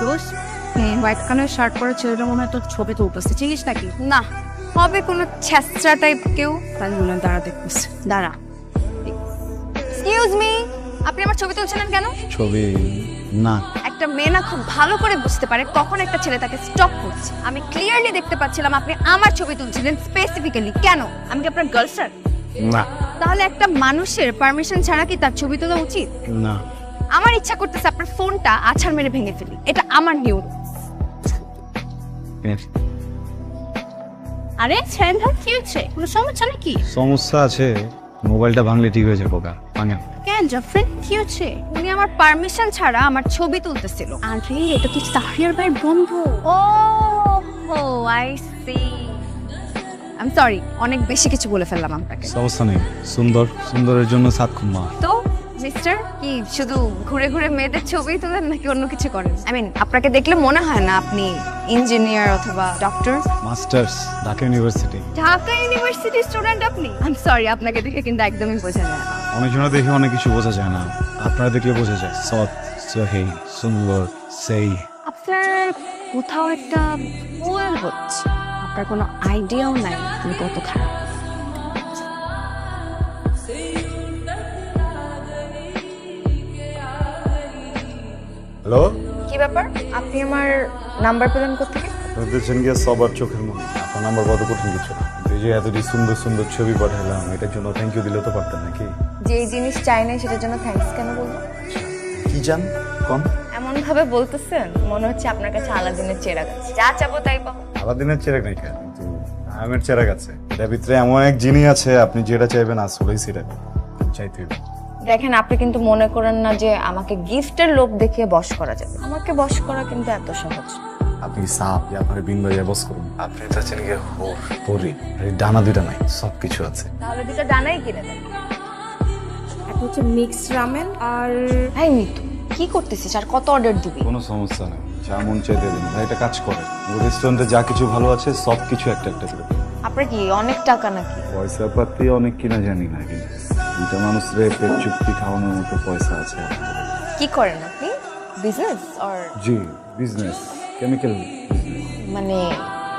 দোষ? White colour shirt পরে ছেলেটা মনে হয় তোর ছবি তুলতেছে চিনিস নাকি? না। হবে কোনো ছেঁচড়া টাইপ কেউ? তাই মনে হয় দাঁড়া দেখতেছে। দাঁড়া। এক্সকিউজ মি আপনি আমার ছবি তুলছিলেন কেন? ছবি না। একটা মেয়ে না খুব ভালো করে বুঝতে পারে কখন একটা ছেলে তাকে স্টপ করছে। আমি ক্লিয়ারলি দেখতে পাচ্ছিলাম আপনি আমার ছবি তুলছিলেন স্পেসিফিক্যালি কেন? আমি কি আপনার গার্লফ্রেন্ড না। তাহলে একটা মানুষের পারমিশন ছাড়া কি তার ছবি তোলা উচিত? না। আমার ইচ্ছা করতেছে আপনার ফোনটা আছাড় মেরে ভেঙে ফেলি। এটা আমার নিয়ম আরে ছেলেটা কি হচ্ছে? কোনো সমস্যা নাকি? সমস্যা আছে মোবাইলটা ভাঙলে ঠিক হয়ে যাব গা ভাঙে কেন জাফরিন কি হচ্ছে? উনি আমার পারমিশন ছাড়া আমার ছবি তুলতেছিল। আরে এটা কি তাহিয়ার ভাইয়ের বন্ধু? ও হো আই সি আমি সরি অনেক বেশি কিছু বলে ফেললাম আপনাকে। সমস্যা নেই। সুন্দর সুন্দরের জন্য সাত খুম্মা তো মিস্টার কি শুধু ঘুরে ঘুরে মেয়েদের ছবি তোলেন নাকি অন্য কিছু করেন? আই মিন আপনাকে দেখলে মনে হয় না আপনি ইঞ্জিনিয়ার অথবা doctor masters Dhaka university Dhaka university student আপনি? আই এম সরি আপনাকে দেখে কিন্তু একদমই বোঝা যায় না। অনেকজনে দেখে অনেক কিছু বোঝা যায় না। আপনারা দেখলে বোঝা যায় সৎ সহি সুন্দর সেই। আপনার কোথাও একটা ভুল হচ্ছে। আপনার কোনো আইডিয়াও নাই তুমি কত খারাপ। হ্যালো? কি ব্যাপার? আপনি আমার নাম্বার পেলেন কোথেকে দেখছেন গিয়ে সবার চোখের মনে। আপনার নাম্বার কত কঠিন কিছু না। এই যে এতটি সুন্দর সুন্দর ছবি পাঠালাম এটার জন্য থ্যাংক ইউ দিলে তো পারতেন নাকি? যে জিনিস চাই না সেটার জন্য থ্যাঙ্কস কেন বলব? কি জান কম এমন ভাবে বলতেছেন মনে হচ্ছে আপনার কাছে আলাদিনের চেরাগ আছে। যা চাবো তাই পাবো। আলাদিনের চেরাগ নাই কেন? কিন্তু আমের চেরাগ আছে। এটার ভিতরে এমন এক জিনিস আছে আপনি যেটা চাইবেন আসলেই সেটা চাইতে হবে। দেখেন আপনি কিন্তু মনে করেন না যে আমাকে গিফটের লোভ দেখিয়ে বশ করা যাবে। আমাকে বশ করা কিন্তু এত সহজ। আপনি সাপ যে আপনার বিন বাজায় বস করুন। আপনি চাচ্ছেন গিয়ে হোর পরি এই ডানা দুইটা নাই সব কিছু আছে। তাহলে দুটো ডানাই কিনে দেন। একটা হচ্ছে মিক্সড রামেন আর ভাই মিতু কি করতেছিস? আর কত অর্ডার দিবি? কোনো সমস্যা নেই যা মন চাইতে দিন। ভাই এটা কাজ করে। রেস্টুরেন্টে যা কিছু ভালো আছে সব কিছু একটা একটা করে আপনার কি অনেক টাকা নাকি? পয়সা পাতি অনেক কিনা জানি না কিন্তু দুইটা মানুষ রে পেট চুক্তি খাওয়ানোর মতো পয়সা আছে। কি করেন আপনি? বিজনেস অর জি বিজনেস কেমিক্যাল মানে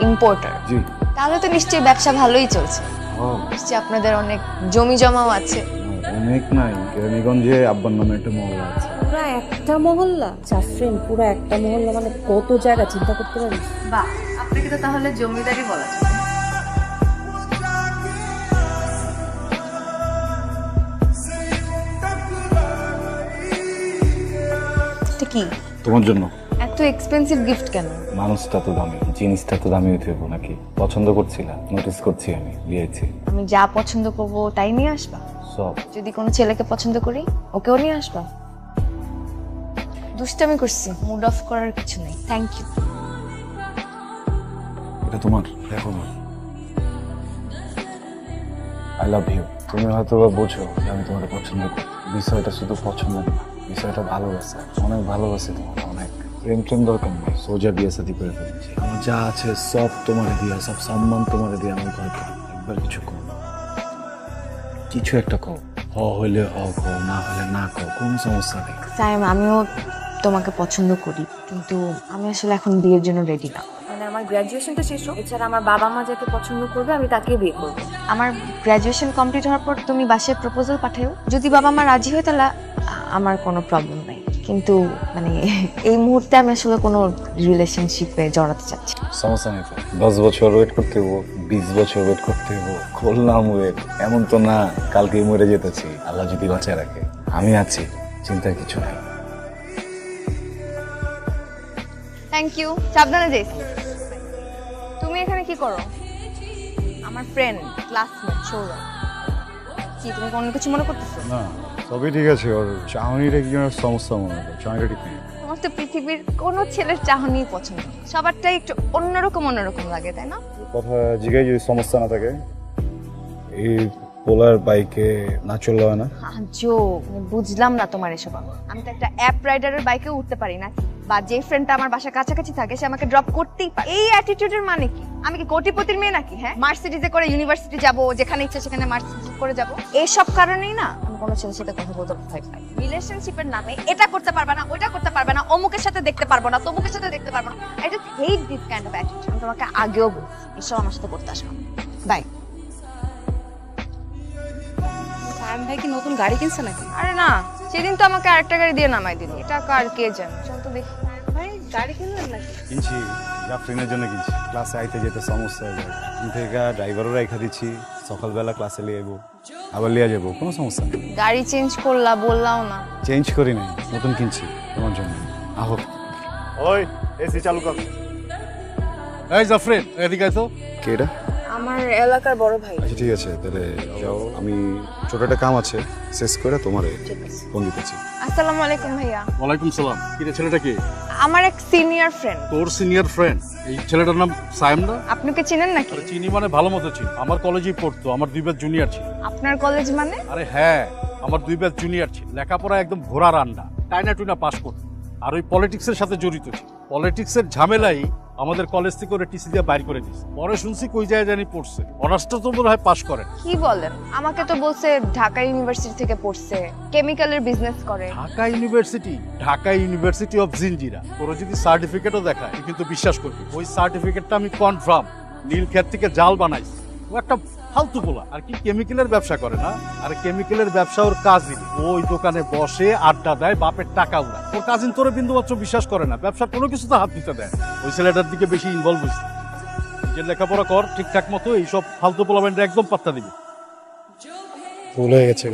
ইম্পোর্টার জি। তাহলে তো নিশ্চয়ই ব্যবসা ভালোই চলছে। ও নিশ্চয়ই আপনাদের অনেক জমি জমাও আছে। অনেক নাই কেরানীগঞ্জে আব্বার নামে একটা মহল্লা আছে। পুরো একটা মহল্লা? জাফরিন পুরো একটা মহল্লা মানে কত জায়গা চিন্তা করতে পারিস? বাহ আপনাকে তো তাহলে জমিদারি বলা যায়। কি? তোমার জন্য। এত এক্সপেন্সিভ গিফট কেন? মানুষটা তো দামি জিনিসটা তো দামি হতে হবে নাকি? পছন্দ করছিলা নোটিস করছি আমি দিয়েছি। আমি যা পছন্দ করব তাই নিয়ে আসবা? সব। যদি কোনো ছেলেকে পছন্দ করি ওকেও নিয়ে আসবা? দুষ্টামি করছি মুড অফ করার কিছু নেই থ্যাংক ইউ এটা তোমার দেখো না। আই লাভ ইউ তুমি হয়তো বা বোঝো আমি তোমাকে পছন্দ করি। বিষয়টা শুধু পছন্দ না। বিষয়টা ভালোবাসা। অনেক ভালোবাসি তোমার অনেক। প্রেম প্রেম দরকার নেই, সোজা বিয়ে সাথে করে ফেলেছি। আমার যা আছে সব তোমার দিয়া, সব সম্মান তোমার দিয়ে আমার ঘরে একবার কিছু কর। কিছু একটা কও হ হইলে হ না হলে না কও, কোনো সমস্যা নেই। সাইম আমিও তোমাকে পছন্দ করি, কিন্তু আমি আসলে এখন বিয়ের জন্য রেডি না। মানে আমার গ্র্যাজুয়েশনটা শেষ হোক এছাড়া আমার বাবা মা যাকে পছন্দ করবে আমি তাকে বিয়ে করব। আমার গ্র্যাজুয়েশন কমপ্লিট হওয়ার পর তুমি বাসায় প্রপোজাল পাঠাও যদি বাবা মা রাজি হয় তাহলে আমার কোনো প্রবলেম নাই। কিন্তু মানে এই মুহূর্তে আমি আসলে কোনো রিলেশনশিপে জড়াতে চাচ্ছি সমস্যা নেই তো। দশ বছর ওয়েট করতে হব বিশ বছর ওয়েট করতে হব করলাম ওয়েট এমন তো না কালকে মরে যেতেছি আল্লাহ যদি বাঁচায় রাখে আমি আছি চিন্তার কিছু নাই। থ্যাংক ইউ সাবধানে এখানে কি করো? আমার ফ্রেন্ড ক্লাসমেট সৌরভ। কি তুমি কোনো কিছু মনে করতেছো? না সবই ঠিক আছে। ওর চাহনিটা কি কোনো সমস্যা মনে হয় চাহনিটা ঠিক নেই। তোমার তো পৃথিবীর কোনো ছেলের চাহনি পছন্দ। সবারটাই একটু অন্যরকম অন্যরকম লাগে তাই না? কথা জিগাই যদি সমস্যা না থাকে এই পোলার বাইকে না চললে হয় না। আজো বুঝলাম না তোমার এসব। আমি তো একটা অ্যাপ রাইডারের বাইকেও উঠতে পারি না। বা যে ফ্রেন্ডটা আমার বাসার কাছাকাছি থাকে সে আমাকে ড্রপ করতেই পারে। এই অ্যাটিটিউডের মানে কি? আমি কি কোটিপতির মেয়ে নাকি হ্যাঁ? মার্সিডিজে করে ইউনিভার্সিটি যাব যেখানে ইচ্ছে সেখানে মার্সিডিজ করে যাব। এইসব কারণেই না আমি কোনো ছেলের সাথে কথা বলতে পাই। রিলেশনশিপের নামে এটা করতে পারবে না ওটা করতে পারবে না অমুকের সাথে দেখতে পারব না তমুকের সাথে দেখতে পারব না। I just hate this kind of attitude আমি তোমাকে আগেও বলছি এসব আমার সাথে করতে আসবে বাই ভাই কি নতুন গাড়ি কিনছে নাকি? আরে না সেদিন তো আমাকে আরেকটা গাড়ি দিয়ে নামাই দিল এটা কার কে জানে? তো দেখি ভাই গাড়ি কিনলেন নাকি? কিনছি জাফরিনের জন্য কিনছি। ক্লাসে আইতে যেতে সমস্যা হয়ে যায়। থেকে ড্রাইভারও রেখা দিচ্ছি সকালবেলা ক্লাসে নিয়ে যাব আবার লিয়ে যাব কোনো সমস্যা নেই। গাড়ি চেঞ্জ করলা বললাও না। চেঞ্জ করি নাই নতুন কিনছি তোমার জন্য। আহো। ওই এসি চালু কর। এই জাফরিন এদিকে আয় তো। কে এটা? আমার এলাকার বড় ভাই। আচ্ছা ঠিক আছে তাহলে যাও। আমি ছোট একটা কাম আছে শেষ করে তোমার ফোন দিতেছি। আসসালামু আলাইকুম ভাইয়া। ওয়ালাইকুম সালাম। কি রে ছেলেটা কি? আমার এক সিনিয়র ফ্রেন্ড তোর সিনিয়র ফ্রেন্ড এই ছেলেটার নাম সায়েম না? আপনি কি চেনেন নাকি? আরে চিনি মানে ভালো মতো চিনি। আমার কলেজেই পড়তো আমার দুই ব্যাচ জুনিয়র ছিল। আপনার কলেজ মানে? আরে হ্যাঁ আমার দুই ব্যাচ জুনিয়র ছিল। লেখাপড়া একদম ঘোড়ার আন্ডা টাইনা টুইনা পাস করতো। আর ওই পলিটিক্সের সাথে জড়িত ছিল। পলিটিক্সের ঝামেলাই আমাদের কলেজ থেকে ওরা টিসি দিয়ে বাইর করে দিয়েছে। পরে শুনছি কই জায়গায় জানি পড়ছে। অনার্সটা তো মনে হয় পাস করে। কি বলেন? আমাকে তো বলছে ঢাকা ইউনিভার্সিটি থেকে পড়ছে কেমিক্যালের বিজনেস করে। Dhaka university Dhaka university of Jinjira ওরা যদি সার্টিফিকেটও দেখায় তুই কিন্তু বিশ্বাস করবি। ওই সার্টিফিকেটটা আমি কনফার্ম নীল ক্ষেত থেকে জাল বানাইছি। ও একটা ফালতু বলা। আর কি কেমিক্যালের ব্যবসা করে না? আর কেমিক্যালের ব্যবসা ওর কাজিন ওই দোকানে বসে আড্ডা দেয়, বাপের টাকা উড়ায়। ওর কাজিন তোরে বিন্দু মাত্র বিশ্বাস করে না। ব্যবসার কোনো কিছুতে হাত দিতে দেয় ওই ছেলেটার দিকে বেশি ইনভলভ হয়েছে নিজের লেখাপড়া কর, ঠিকঠাক মতো এইসব ফালতু পোলামেন্টে একদম পাত্তা দিবি। ভুল হয়ে গেছে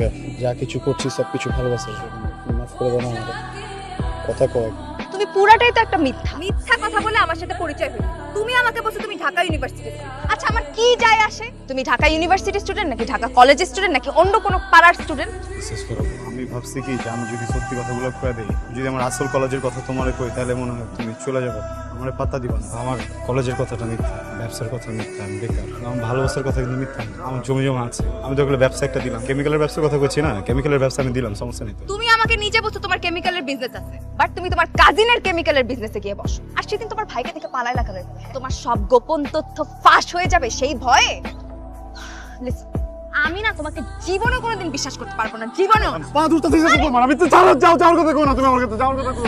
যা কিছু করছি সব কিছু ভালোবাসে মাফ করে দাও আমাকে। কথা কয়। পুরাটাই তো একটা মিথ্যা। মিথ্যা কথা বলে আমার সাথে পরিচয় হলো। তুমি আমাকে বলছো তুমি ঢাকা ইউনিভার্সিটি আচ্ছা আমার কি যায় আসে? তুমি ঢাকা ইউনিভার্সিটি স্টুডেন্ট নাকি ঢাকা কলেজের স্টুডেন্ট নাকি অন্য কোনো পাড়ার স্টুডেন্ট আমি ভাবছি কি যে আমি যদি সত্যি কথাগুলো কয়ে দিই যদি আমার আসল কলেজের কথা তোমার কই তাহলে মনে হয় তুমি চলে যাবে। আমার পাত্তা দিবা না। আমার কলেজের কথাটা মিথ্যা ব্যবসার কথা মিথ্যা আমি বেকার। আমার ভালোবাসার কথা কিন্তু মিথ্যা আমার জমি জমা আছে। আমি তো ওগুলো ব্যবসা একটা দিলাম। কেমিক্যালের ব্যবসার কথা করছি না। কেমিক্যালের ব্যবসা আমি দিলাম সমস্যা নেই তুমি আমাকে নিজে বলছো তোমার কেমিক্যালের বিজনেস আছে। বাট তুমি তোমার কাজিনের কেমিক্যালের বিজনেসে গিয়ে বসো। আর সেদিন তোমার ভাইকে থেকে পালাই লাগালে। তোমার সব গোপন তথ্য ফাঁস হয়ে যাবে সেই ভয়ে। আমি না তোমাকে জীবনে কোনোদিন বিশ্বাস করতে পারব না। জীবনেও না। পা দুটো থেকে আমি তো যাও যাও যাওয়ার কথা কো না। তুমি আমার কাছে যাওয়ার কথা কো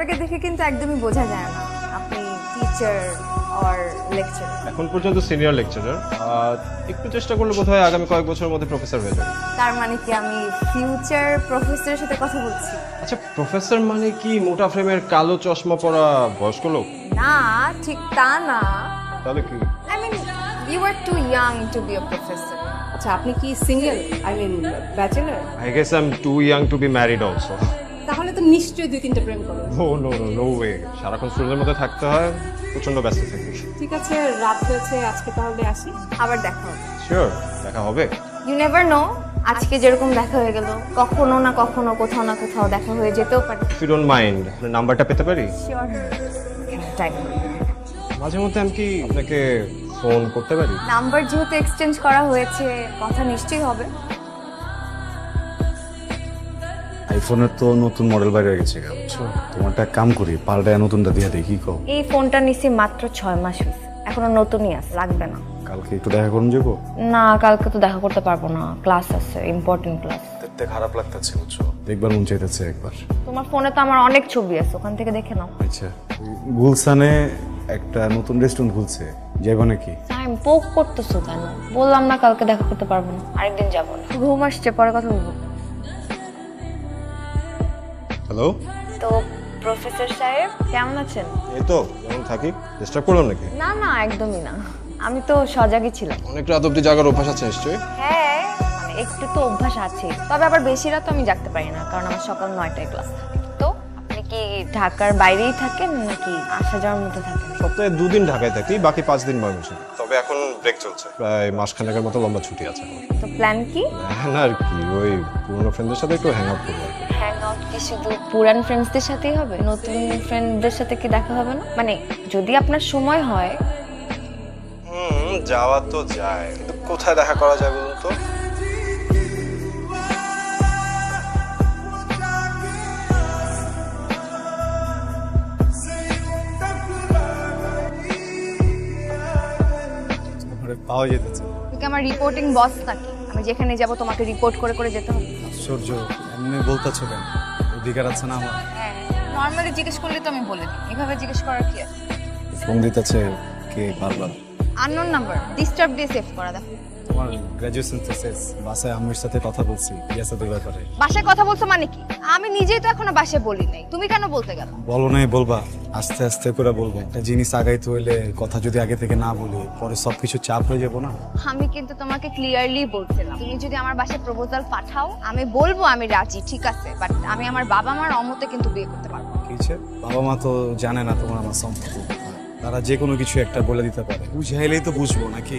আপনাকে দেখে কিন্তু একদমই বোঝা যায় না আপনি টিচার অর লেকচার এখন পর্যন্ত সিনিয়র লেকচারার একটু চেষ্টা করলে বোধহয় আগামী কয়েক বছরের মধ্যে প্রফেসর হয়ে যাবে। তার মানে কি আমি ফিউচার প্রফেসরের সাথে কথা বলছি? আচ্ছা প্রফেসর মানে কি মোটা ফ্রেমের কালো চশমা পরা বয়স্ক লোক? না ঠিক তা না। তাহলে কি? I mean you are too young to be a professor আচ্ছা আপনি কি single I mean bachelor I guess I am too young to be married also তাহলে তো নিশ্চয়ই দুই তিনটা প্রেম করো। No no no no way সারাক্ষণ স্টুডেন্টের মধ্যে থাকতে হয় প্রচণ্ড ব্যস্ত থাকি ঠিক আছে রাত হয়েছে আজকে তাহলে আসি আবার দেখা হবে। শিওর দেখা হবে। ইউ নেভার নো আজকে যেরকম দেখা হয়ে গেল কখনো না কখনো কোথাও না কোথাও দেখা হয়ে যেতেও পারে। ইফ ইউ ডোন্ট মাইন্ড নাম্বারটা পেতে পারি? শিওর টাইম মাঝে মধ্যে আমি কি আপনাকে ফোন করতে পারি? নাম্বার যেহেতু এক্সচেঞ্জ করা হয়েছে কথা নিশ্চয়ই হবে। আইফোনের তো নতুন মডেল বাইরে গেছে বুঝছ? তোমারটা কাম করি পাল্টায় নতুনটা দিয়ে দেখি কো এই ফোনটা নিছি মাত্র ছয় মাস হয়েছে এখনও নতুনই আছে লাগবে না। কালকে একটু দেখা করুন যাব? না কালকে তো দেখা করতে পারব না। ক্লাস আছে ইম্পর্টেন্ট ক্লাস দেখতে খারাপ লাগতেছে বুঝছ? দেখবার মন চাইতেছে একবার। তোমার ফোনে তো আমার অনেক ছবি আছে ওখান থেকে দেখে নাও। আচ্ছা। গুলসানে একটা নতুন রেস্টুরেন্ট খুলছে যাইবা নাকি? টাইম পোক করতেছো কেন? বললাম না কালকে দেখা করতে পারব না আরেকদিন যাব না। ঘুম আসছে পরে কথা বলব। হ্যালো। তো প্রফেসর সাহেব কেমন আছেন? এই তো যেমন থাকি? ডিস্টার্ব করলাম নাকি? না না একদমই না। আমি তো সজাগই ছিলাম। অনেক রাত অব্দি জাগার অভ্যাস আছে নিশ্চয়ই? হ্যাঁ মানে একটু তো অভ্যাস আছে। তবে আবার বেশি রাত আমি জাগতে পারি না কারণ আমার সকাল নয়টায় ক্লাস তো আপনি কি ঢাকার বাইরেই থাকেন নাকি আসা যাওয়ার মধ্যে থাকেন? সপ্তাহে দুদিন ঢাকায় থাকি বাকি পাঁচ দিন ময়মনসিংহ। তবে এখন ব্রেক চলছে। প্রায় মাসখানেকের মতো লম্বা ছুটি আছে। তো প্ল্যান কি? না আর কি ওই পুরোনো ফ্রেন্ডদের সাথে একটু হ্যাং আউট করব। আউট কি শুধু পুরান ফ্রেন্ডসদের সাথেই হবে? নতুন ফ্রেন্ডদের সাথে কি দেখা হবে না? মানে যদি আপনার সময় হয়। হুম যাওয়া তো যায় কিন্তু কোথায় দেখা করা যায় বলুন তো? পাওয়া যেতেছে তুই আমার রিপোর্টিং বস নাকি আমি যেখানে যাব তোমাকে রিপোর্ট করে করে যেতে হবে। আশ্চর্য এমনি বলতেছো কেন? অধিকার আছে না আমার? হ্যাঁ নর্মালি জিজ্ঞেস করলে তো আমি বলে দিই। এভাবে জিজ্ঞেস করার কি আছে? ফোন দিতেছে কে বারবার? আননোন নাম্বার ডিস্টার্ব দিয়ে সেভ করা দেখো। তোমার গ্র্যাজুয়েশন তো শেষ বাসায় আম্মির সাথে কথা বলছি ইয়াসাদের ব্যাপারে। বাসায় কথা বলছো মানে কি? আমি নিজেই তো এখনও বাসায় বলি নাই। তুমি কেন বলতে গেল? বলো নাই বলবা। আস্তে আস্তে করে বলব। একটা জিনিস আগাইতে হইলে কথা যদি আগে থেকে না বলি পরে সবকিছু চাপ হয়ে যাব না? আমি কিন্তু তোমাকে ক্লিয়ারলি বলছিলাম তুমি যদি আমার বাসায় প্রপোজাল পাঠাও আমি বলব আমি রাজি ঠিক আছে? বাট আমি আমার বাবা মার অমতে কিন্তু বিয়ে করতে পারব না। কি হয়েছে? বাবা মা তো জানে না তোমার আমার সম্পর্ক। তারা যে কোনো কিছু একটা বলে দিতে পারে। বুঝাইলেই তো বুঝব নাকি?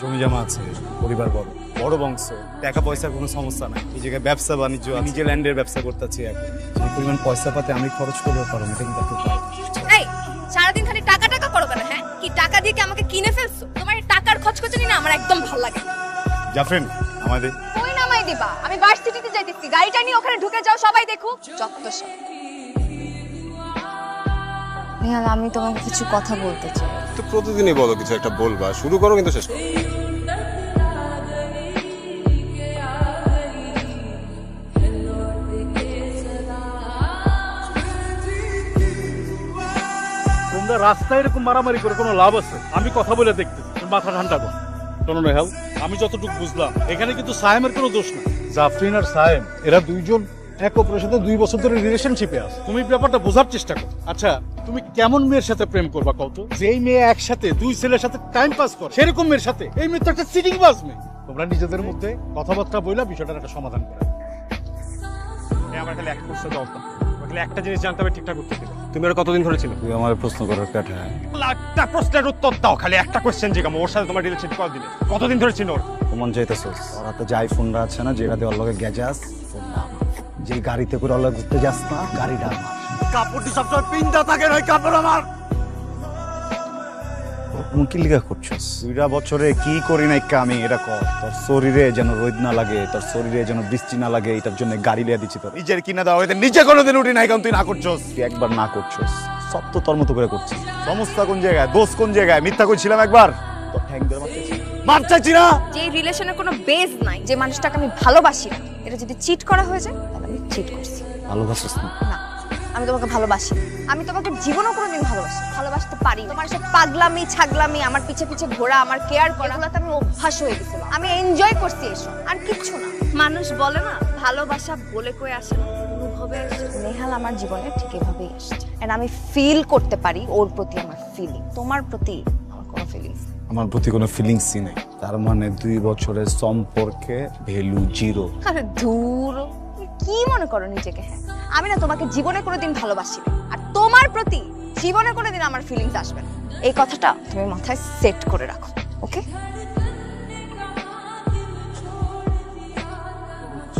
জমি জমা আছে পরিবার বড়। বড় বংশ টাকা পয়সার কোনো সমস্যা নাই। এই জায়গায় ব্যবসা বাণিজ্য আমি নিজে ল্যান্ডের ব্যবসা করতেছি এখন। যে পরিমাণ পয়সা পাতে আমি খরচ করতে পারব এটা কিন্তু দিয়ে কি আমাকে কিনে ফেলছো? তোমার টাকার খচখচনি না আমার একদম ভালো লাগে জাফরিন আমাদের কই নামাই দিবা। আমি ভার্সিটিতে যাইতেছি। গাড়িটা নিয়ে ওখানে ঢুকে যাও সবাই দেখুক। যত সব। নিহাল আমি তোমাকে কিছু কথা বলতে চাই। তো প্রতিদিনই বলো কিছু একটা বলবা। শুরু করো কিন্তু শেষ করো। তোমরা রাস্তায় এরকম মারামারি করে কোনো লাভ আছে? আমি কথা বলে দেখতে। মাথা ঠান্ডা কর। শোনো নেহাল আমি যতটুকু বুঝলাম এখানে কিন্তু সায়েমের কোনো দোষ না জাফরিন আর সায়েম এরা দুইজন এক অপরের সাথে দুই বছর ধরে রিলেশনশিপে আছে। তুমি ব্যাপারটা বোঝার চেষ্টা করো। আচ্ছা তুমি কেমন মেয়ের সাথে প্রেম করবা কত যেই মেয়ে একসাথে দুই ছেলের সাথে টাইম পাস করে সেরকম মেয়ের সাথে। এই মেয়ে তো একটা সিটিং বাস মেয়ে। তোমরা নিজেদের মধ্যে কথাবার্তা বইলা বিষয়টার একটা সমাধান করে। আমার খালি এক প্রশ্ন জবাব খালি একটা জিনিস জানতে হবে ঠিকঠাক উত্তর দিবে তুমি আর কতদিন ধরে ছিল? তুই আমার প্রশ্ন করার কাঠা লাখটা প্রশ্নের উত্তর দাও খালি একটা কোশ্চেন জিজ্ঞাম ওর সাথে তোমার রিলেশন কতদিনে কতদিন ধরে ছিল ওর? তোমার চাইতেছস ওর হাতে যে আইফোনটা আছে না যেটা দিয়ে ওর লগে গেজাস ফোনটা যে গাড়িতে করে ওর ঘুরতে যাস না গাড়িটা আমার। কাপড়টি সবসময় পিন্দা থাকে নয় কাপড় আমার। তুমি কি লিখা করছস দুইটা বছরে কি করি নাই আমি এটা কর। তোর শরীরে যেন রোদ না লাগে তোর শরীরে যেন বৃষ্টি না লাগে এটার জন্য গাড়ি লিয়া দিচ্ছি তোর। নিজের কিনা দাও এদের নিচে কোনোদিন উঠি নাই কারণ তুই না করছস। তুই একবার না করছস সব তো তোর মতো করে করছিস। সমস্যা কোন জায়গায়? দোষ কোন জায়গায়? মিথ্যা কইছিলাম একবার? তোর ঠ্যাং ধরে মারতেছি মারতেছি না! যে রিলেশনের কোনো বেজ নাই যে মানুষটাকে আমি ভালোবাসি না এটা যদি চিট করা হয়ে যায় তাহলে আমি চিট করছি। ভালোবাসিস না। আমি তোমাকে ভালোবাসি। আমি তোমাকে জীবনও কোনোদিন ভালোবাসি ভালোবাসতে পারি। তোমার সব পাগলামি ছাগলামি আমার পিছে পিছে ঘোরা আমার কেয়ার করা এগুলোতে আমি অভ্যাস হয়ে গেছিল আমি এনজয় করছি এসব আর কিচ্ছু না। মানুষ বলে না ভালোবাসা বলে কয়ে আসে না। অনুভবে নেহাল আমার জীবনে ঠিক এভাবেই আসছে এন্ড আমি ফিল করতে পারি ওর প্রতি আমার ফিলিং তোমার প্রতি আমার কোনো ফিলিংস আমার প্রতি কোনো ফিলিংসই নাই। তার মানে দুই বছরের সম্পর্কে ভ্যালু জিরো আরে দূর তুমি কি মনে করো নিজেকে? হ্যাঁ আমি না তোমাকে জীবনে কোনোদিন ভালোবাসি আর তোমার প্রতি জীবনে কোনোদিন আমার ফিলিংস আসবে না। এই কথাটা তুমি মাথায় সেট করে রাখো ওকে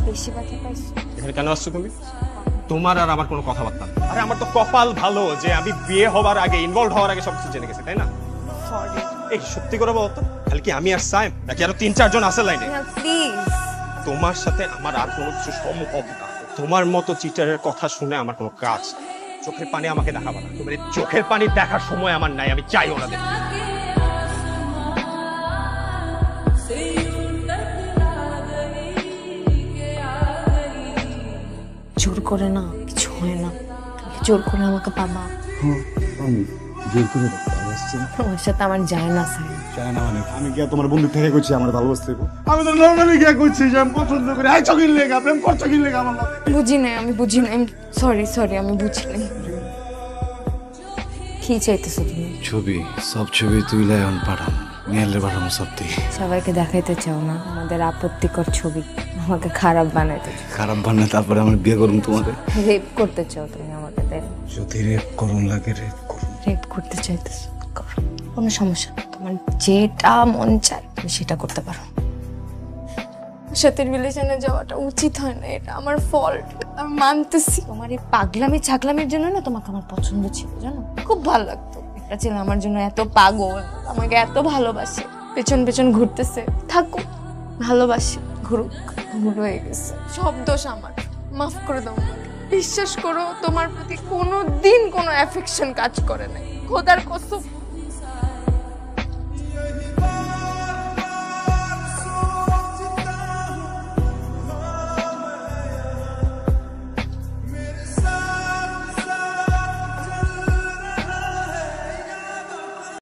বেশি ব্যথা পাইছো? এখানে কেন আসছো তুমি? তোমার আর আমার কোনো কথাবার্তা। আরে আমার তো কপাল ভালো যে আমি বিয়ে হওয়ার আগে ইনভলভ হওয়ার আগে সবকিছু জেনে গেছি তাই না? সরি এই সত্যি করে বলতো খালি কি আমি আর সাইম নাকি আরও তিন চারজন আছে লাইনে? প্লিজ তোমার সাথে আমার আর কোনো কিছু সম্ভব না। তোমার মতো চিটারের কথা শুনে আমার কোনো কাজ চোখের পানি আমাকে দেখাবা না। তোমার চোখের পানি দেখার সময় আমার নাই আমি চাই ওনাদের জোর করে না কিছু হয় না। জোর করে আমাকে পাবা। আমি জোর করে সাথে আমার যায় না স্যার। না মানে? আমি গিয়া তোমার বন্ধু থেকে করছি আমার ভালোবাসতে হইবো। আমি তো নর্মালি গিয়ে করছি যে আমি পছন্দ করি। চকির লেগা প্রেম করছ কি লেগা আমার লগে? বুঝি নাই আমি বুঝি নাই। সরি সরি আমি বুঝি নাই। কি চাইতেছো তুমি? ছবি সব ছবি তুইলে এখন পাঠাম মেয়েলে পাঠাম সব সবাইকে দেখাইতে চাও না? আমাদের আপত্তিকর ছবি। আমাকে খারাপ বানাইতে চাও। খারাপ বান্না তারপরে আমি বিয়ে করুন তোমাকে। রেপ করতে চাও তুমি আমাকে তাই না? যদি রেপ করুন লাগে রেপ করুন। রেপ করতে চাইতেছো? করো। কোনো সমস্যা না তোমার যেটা মন চায় তুমি সেটা করতে পারো। ওর সাথে রিলেশনে যাওয়াটা উচিত হয় না এটা আমার ফল্ট আমি মানতেছি। তোমার এই পাগলামি ছাগলামির জন্য না তোমাকে আমার পছন্দ ছিল জানো? খুব ভালো লাগতো। একটা ছেলে আমার জন্য এত পাগল আমাকে এত ভালোবাসে। পেছন পেছন ঘুরতেছে। থাকুক ভালোবাসি ঘুরুক। ভুল হয়ে গেছে। সব দোষ আমার। মাফ করে দাও বিশ্বাস করো তোমার প্রতি কোনো দিন কোনো অ্যাফেকশন কাজ করে নাই। খোদার কসম।